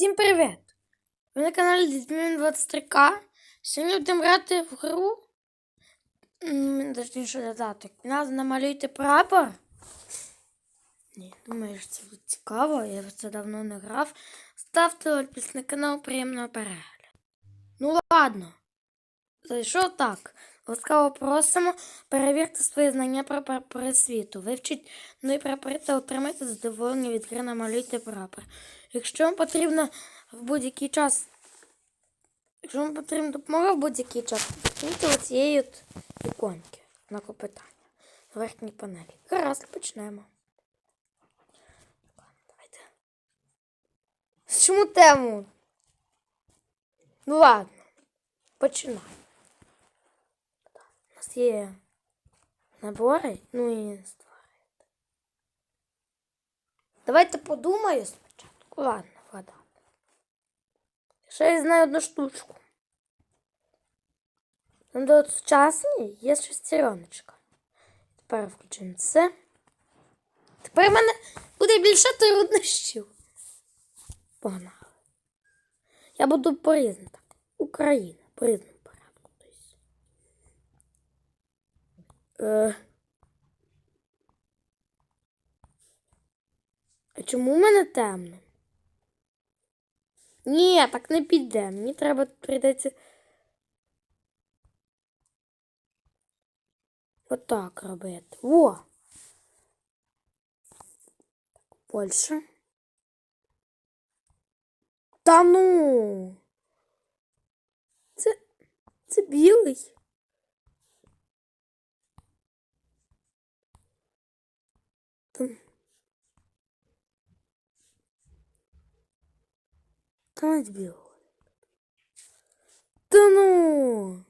Всім привіт! Ви на каналі Дідмін 23К. Сьогодні будемо грати в гру. Точніше додаток. Назва намалюйте прапор. Ні, думаю, що це буде цікаво. Я в це давно не грав. Ставте лайк на канал, приємного перегляду. Ну ладно. Зайшов так. Ласкаво просимо перевірте свої знання про прапори світу. Вивчіть нові прапори та отримайте задоволення від гри намалюйте прапор. Якщо вам потрібно в будь-який час. Якщо вам потрібна допомога в будь-який час, клікніть оцієї от іконки на питання на верхній панелі. Гаразд, почнемо. Давайте. Чому тему? Ну ладно, починаємо. У нас є набори, ну і створити. Давайте подумаю спочатку. Ладно, вода. Ще я знаю одну штучку. Де от сучасні є шестереночка. Тепер включимо це. Тепер в мене буде більше труднощів. Погнали. Я буду по-різному так. Україна, по Е... А чому в мене темно? Ні, так не піде. Мені треба прийдеться. Отак робити. Во! Польща. Та ну. Це. Це білий. Там. Там білий. Та ну.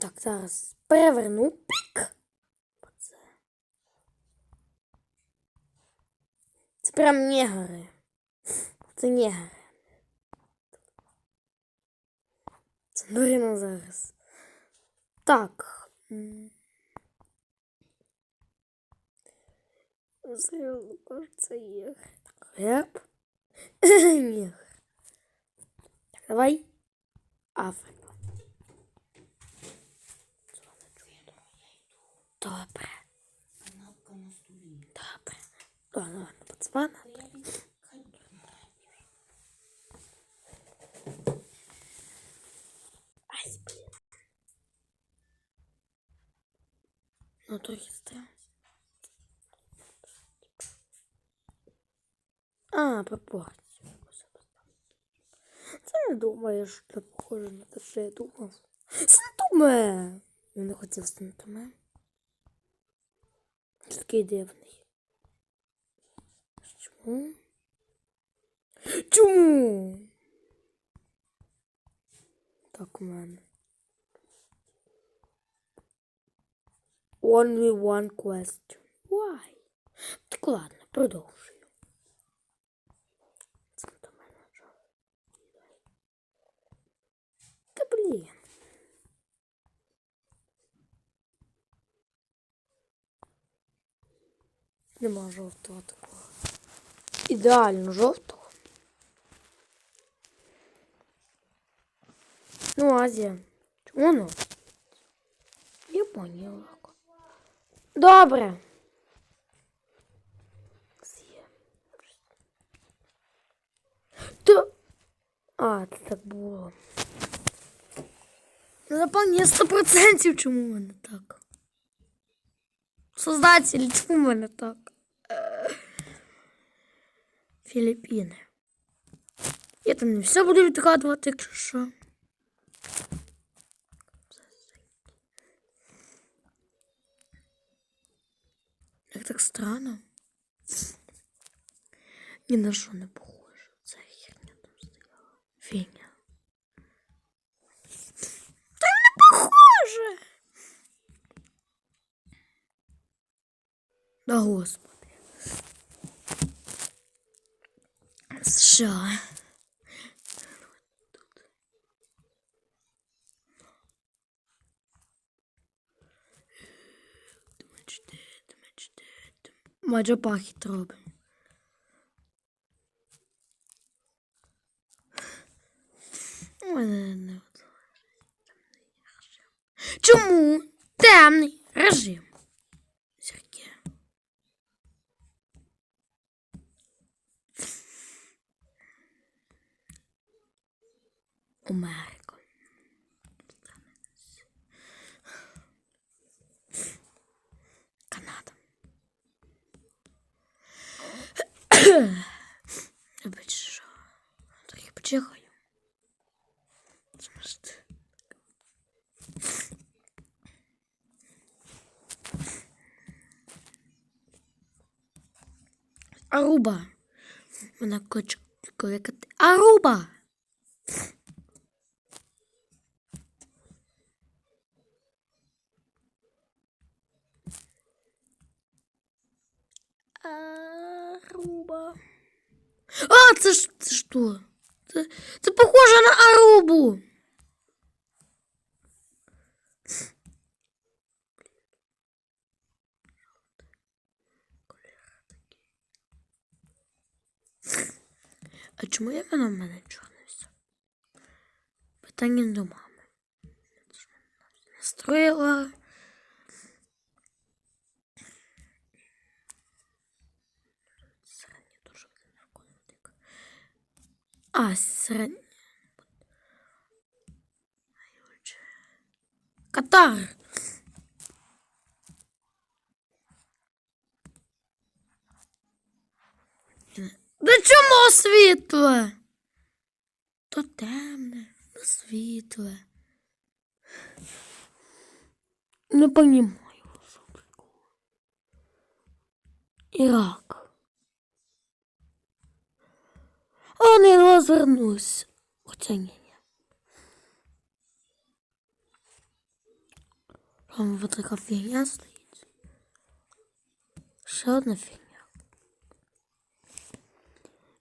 Так, зараз переверну пік. Це прям негри. Це негри. Це Нурина зараз. Так. м. Серйозно, кажется, єгр. Так, герб. Негр. Так, давай. Африка. Добре. Канапка на столі. Добре. Ладно, ладно, Ботсвана. Я від... Ай, блін. Ну, трохи странно. А, пропорцію. Це не думаю, що похоже на те, що я думав. Сантуме! Я не хотів сантуме. Ти такий дивний. Чому? Чому? Так у мене. Only one question. Why? Так ладно, продовжую. Та блін. Нема жовтого такого. Ідеально жовтого. Ну, Азія. Чому ну? Японія легко. Добре. Та... А, це так було. Заповнення 100% чому в мене так? Создатель, чому в мене так? Е, Філіппіни. Я там не все буду відгадувати, якщо що. Як так странно. Ні на що не похоже. Це херня там стояла. Фігня. Та не похоже. Да господи. США. Майже пахіт робимо. Чому темний режим? Зірки. Америка. Аруба. Вона хоче кликати. Аруба! Аруба. А, це ж це що? Це, це похоже на Арубу. А чому я вона в мене чорне все? Питання до мами. Настроїла. А, середня. Катар. Да чому світле? То темне, то світле. Не понімаю. Ірак. А не розвернусь. Хоча ні. Там вот така фігня стоїть. Ще одна фігня.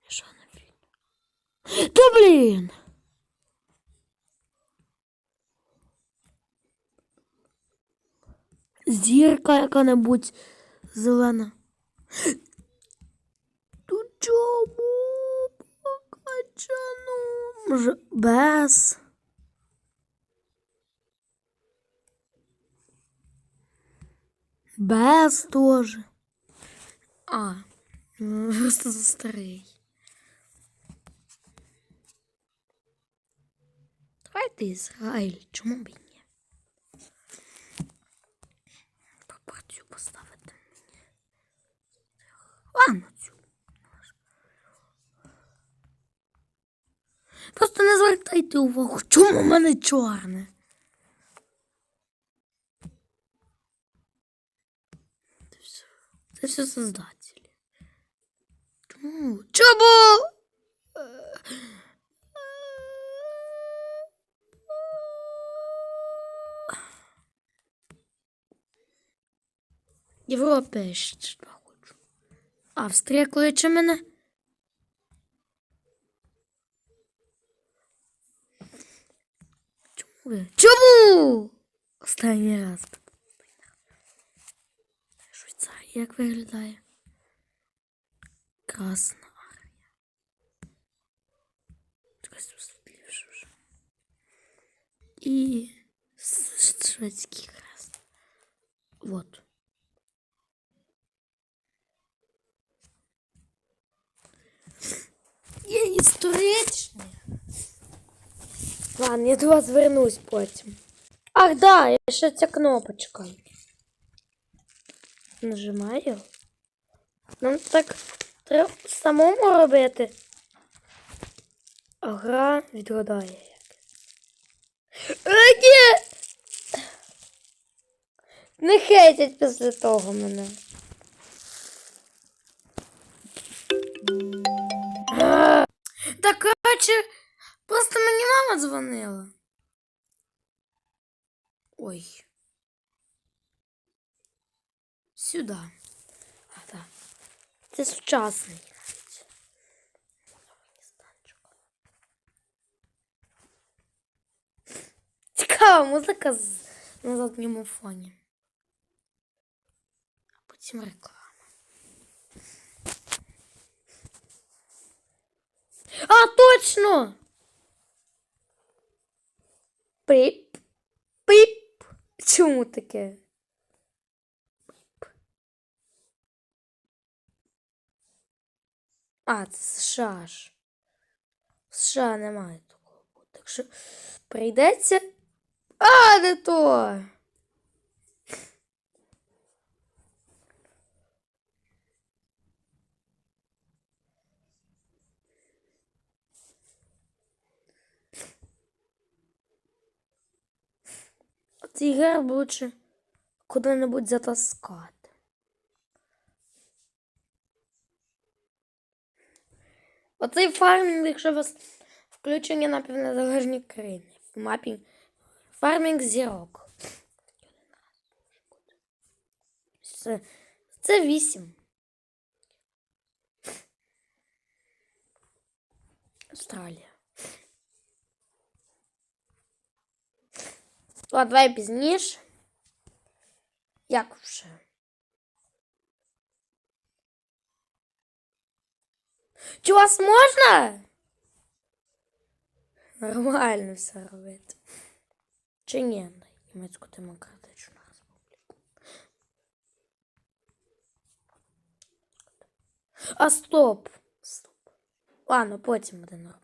І Ще одна фігня. Та блін! Зірка яка-небудь зелена. Тут чому покачану? Може, без. Без тоже. А, ну, просто старий. Давайте Ізраїль, чому б і ні? Пропорцію поставити мені. Ладно, цю. Просто не звертайте увагу, чому в мене чорне. Це все, це все создателі. Чому? Чому? Європа я ще хочу. Австрія кличе мене. Чому? ви? Чому? Останній раз. Швейцарія як виглядає? Красна армія. Якось світліше вже. І шведський хрест. Вот. Є історичні. Ладно, я до вас вернусь потім. Ах, да, ще ця кнопочка. Нажимаю. Нам так треба самому робити. А гра відгадає як. Е! Не хейтять після того мене. дзвонила. Ой. Сюда. А, так. Це сучасний навіть. Цікава музика на задньому фоні. А потім реклама. А, точно! Пип. Пип. Чому таке? А, це США ж. В США немає такого. Так що прийдеться. А, не то. Цей герб лучше куди-небудь затаскати. Оцей фармінг, якщо у вас включені на півнезалежні країни. В мапі фармінг зірок. Це, це 8. Австралія. Ладно, давай пізніше. Як вже? Чи вас можна? Нормально все робити. Чи ні? Німецьку демократичну республіку. А стоп. Стоп. Ладно, потім буде нормально.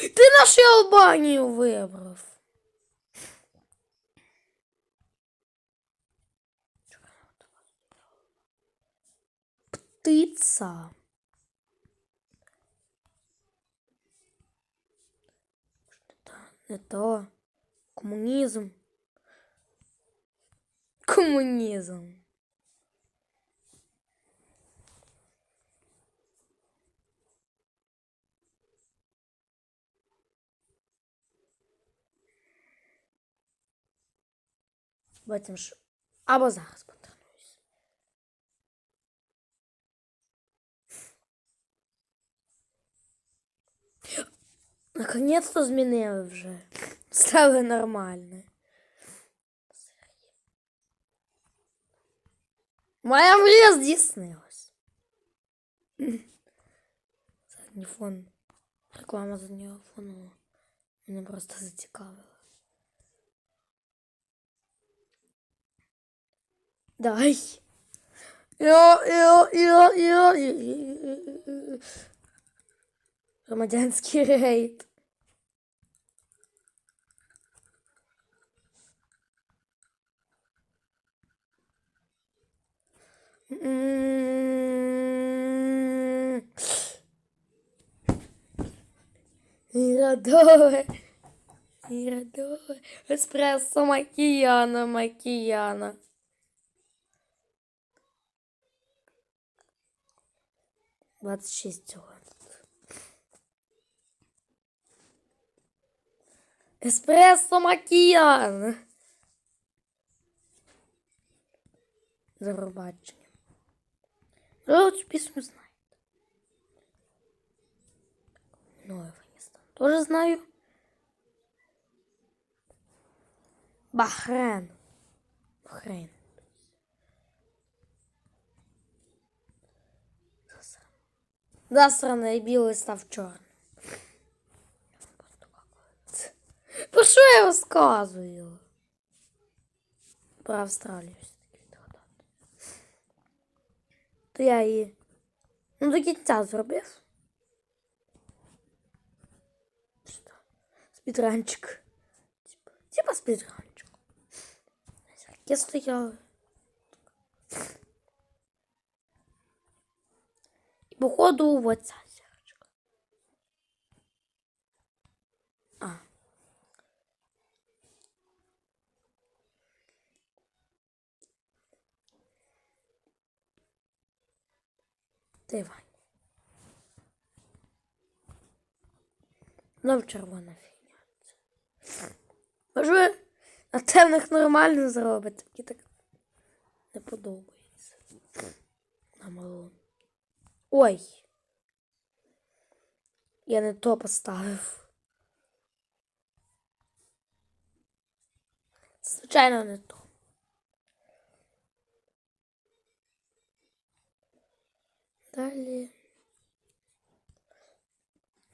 Ти нашу Албанію вибрав. Птиця. Та, Не то. Комунізм. Комунізм. Потім ж. Або зараз Наконец-то змінили вже. Стали нормально. Моя мрія здійснилась. Задній фон. Реклама заднього фону. Мене просто зацікавила. Дай. Йо, йо, йо, йо, йо. Громадянський рейд. М. Ірадове. Ірадове. Еспресо макіяна, макіяна. Двадцять шість цього. Еспресо макіян. Зарубачення. Ви цю пісню знаєте. Ну, Афганістан. Тоже знаю. Бахрейн. Бахрейн. Засраний білий став чорним. Про що я розказую? Про Австралію все-таки відгадати. То я її ну, до кінця зробив. Спідранчик. Типа, типа спідранчик. Я стояла. І походу вот ця зірочка. А. Тайвань. Знов червона фігня. Може, ви на темних нормально зробите. Мені так не подобається. На малу. Ой. Я не то поставив. Звичайно, не то.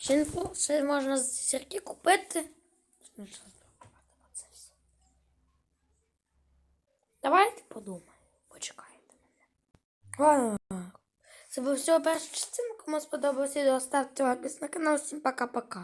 Далі. Ще, можна зірки купити. Ну. Давайте подумаємо. Почекайте мене. Це був всього перша частина. Кому сподобалося відео, ставте лайк на канал. Всім пока-пока.